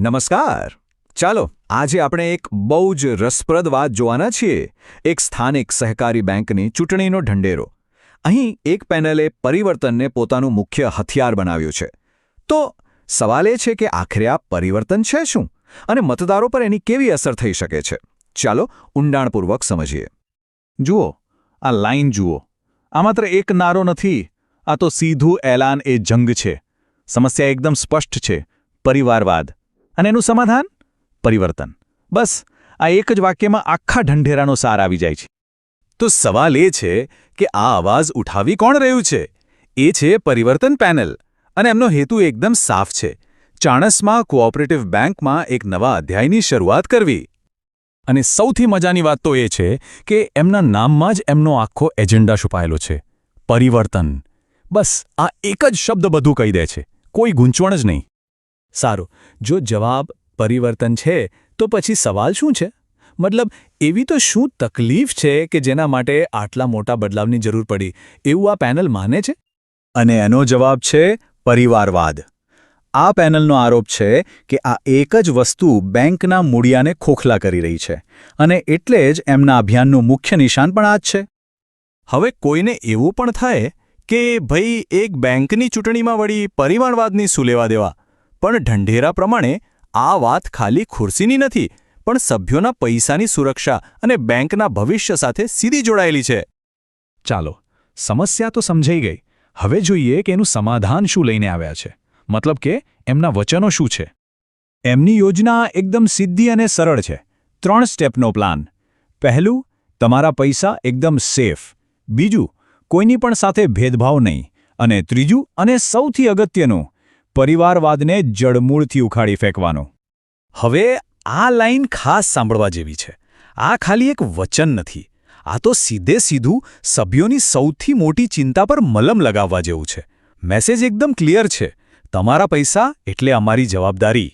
નમસ્કાર. ચાલો, આજે આપણે એક બહુ જ રસપ્રદ વાત જોવાના છીએ. એક સ્થાનિક સહકારી બેંકની ચૂંટણીનો ઢંઢેરો. અહીં એક પેનલે પરિવર્તનને પોતાનું મુખ્ય હથિયાર બનાવ્યું છે. તો, સવાલ એ છે કે આખરે આ પરિવર્તન છે શું? અને મતદારો પર એની કેવી અસર થઈ શકે છે? ચાલો, ઊંડાણપૂર્વક સમજીએ. જુઓ, આ લાઇન જુઓ. આ માત્ર એક નારો નથી, આ તો સીધું એલાન એ જંગ છે. સમસ્યા એકદમ સ્પષ્ટ છે. પરિવારવાદ. અને એનું સમાધાન? પરિવર્તન. બસ, આ એક જ વાક્યમાં આખા ઢંઢેરાનો સાર આવી જાય છે. તો સવાલ એ છે કે આ અવાજ ઉઠાવી કોણ રહ્યું છે? એ છે પરિવર્તન પેનલ, અને એમનો હેતુ એકદમ સાફ છે. ચાણસમાં કોઓપરેટિવ બેંકમાં એક નવા અધ્યાયની શરૂઆત કરવી. અને સૌથી મજાની વાત તો એ છે કે એમના નામમાં જ એમનો આખો એજન્ડા છુપાયેલો છે. પરિવર્તન. બસ, આ એક જ શબ્દ બધું કહી દે છે. કોઈ ગૂંચવણ જ નહીં. સારું, જો જવાબ પરિવર્તન છે, તો પછી સવાલ શું છે? મતલબ, એવી તો શું તકલીફ છે કે જેના માટે આટલા મોટા બદલાવની જરૂર પડી? એવું આ પેનલ માને છે? અને એનો જવાબ છે પરિવારવાદ. આ પેનલનો આરોપ છે કે આ એક જ વસ્તુ બેંકના મૂળિયાને ખોખલા કરી રહી છે, અને એટલે જ એમના અભિયાનનું મુખ્ય નિશાન પણ આ જ છે. હવે કોઈને એવું પણ થાય કે, ભાઈ, એક બેંકની ચૂંટણીમાં વળી પરિવારવાદની શું લેવા દેવા? પણ ઢંઢેરા પ્રમાણે આ વાત ખાલી ખુરશીની નથી, પણ સભ્યોના પૈસાની સુરક્ષા અને બેંકના ભવિષ્ય સાથે સીધી જોડાયેલી છે. ચાલો, સમસ્યા તો સમજાઈ ગઈ. હવે જોઈએ કે એનું સમાધાન શું લઈને આવ્યા છે. મતલબ કે એમના વચનો શું છે? એમની યોજના એકદમ સીધી અને સરળ છે. ત્રણ સ્ટેપનો પ્લાન. પહેલું, તમારા પૈસા એકદમ સેફ. બીજું, કોઈની પણ સાથે ભેદભાવ નહીં. અને ત્રીજું અને સૌથી અગત્યનું પરિવારવાદને જડમૂળથી ઉખાડી ફેંકવાનો. હવે આ લાઇન ખાસ સાંભળવા જેવી છે. આ ખાલી એક વચન નથી. આ તો સીધે સીધું સભ્યોની સૌથી મોટી ચિંતા પર મલમ લગાવવા જેવું છે. મેસેજ એકદમ ક્લિયર છે. તમારા પૈસા એટલે અમારી જવાબદારી.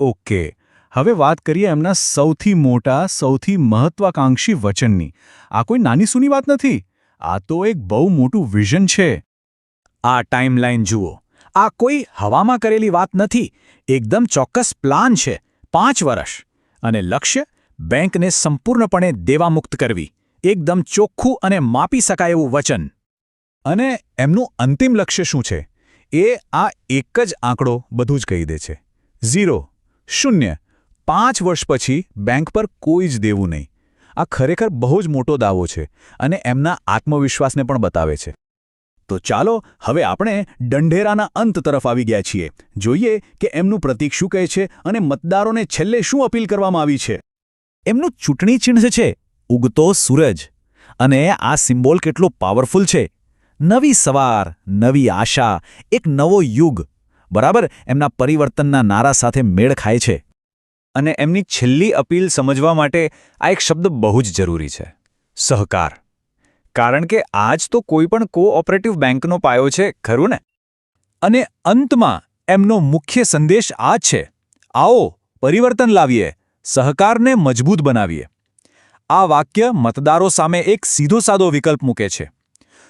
ઓકે. હવે વાત કરીએ એમના સૌથી મોટા, સૌથી મહત્વાકાંક્ષી વચનની. આ કોઈ નાની સૂની વાત નથી? આ તો એક બહુ મોટું વિઝન છે. આ ટાઈમલાઈન જુઓ. આ કોઈ હવામાં કરેલી વાત નથી. એકદમ ચોક્કસ પ્લાન છે. પાંચ વર્ષ. અને લક્ષ્ય? બેંકને સંપૂર્ણપણે દેવામુક્ત કરવી. એકદમ ચોખ્ખું અને માપી શકાય એવું વચન. અને એમનું અંતિમ લક્ષ્ય શું છે? એ આ એક જ આંકડો બધું જ કહી દે છે. ઝીરો. શૂન્ય. પાંચ વર્ષ પછી બેંક પર કોઈ જ દેવું નહીં. આ ખરેખર બહુ જ મોટો દાવો છે અને એમના આત્મવિશ્વાસને પણ બતાવે છે. તો ચાલો હવે આપણે દંઢેરાના અંત તરફ આવી ગયા છીએ. જોઈએ કે એમનું પ્રતીક શું કહે છે અને મતદારોને છેલ્લે શું અપીલ કરવામાં આવી છે. એમનું ચૂંટણી ચિહ્ન છે ઉગતો સૂરજ અને આ સિમ્બોલ કેટલો પાવરફુલ છે. નવી સવાર, નવી આશા, એક નવો યુગ, બરાબર? એમના પરિવર્તનના નારા સાથે મેળ ખાય છે. અને એમની છેલ્લી અપીલ સમજવા માટે આ એક શબ્દ બહુ જ જરૂરી છે. સહકાર. કારણ કે આજ તો કોઈ પણ કોઓપરેટિવ બેંકનો પાયો છે, ખરું ને? અને અંતમાં એમનો મુખ્ય સંદેશ આ છે, આવો, પરિવર્તન લાવીએ, સહકારને મજબૂત બનાવીએ. આ વાક્ય મતદારો સામે એક સીધો સાદો વિકલ્પ મૂકે છે.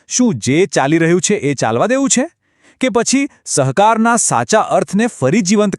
શું જે ચાલી રહ્યું છે એ ચાલવા દેવું છે? કે પછી સહકારના સાચા અર્થને ફરી જીવંત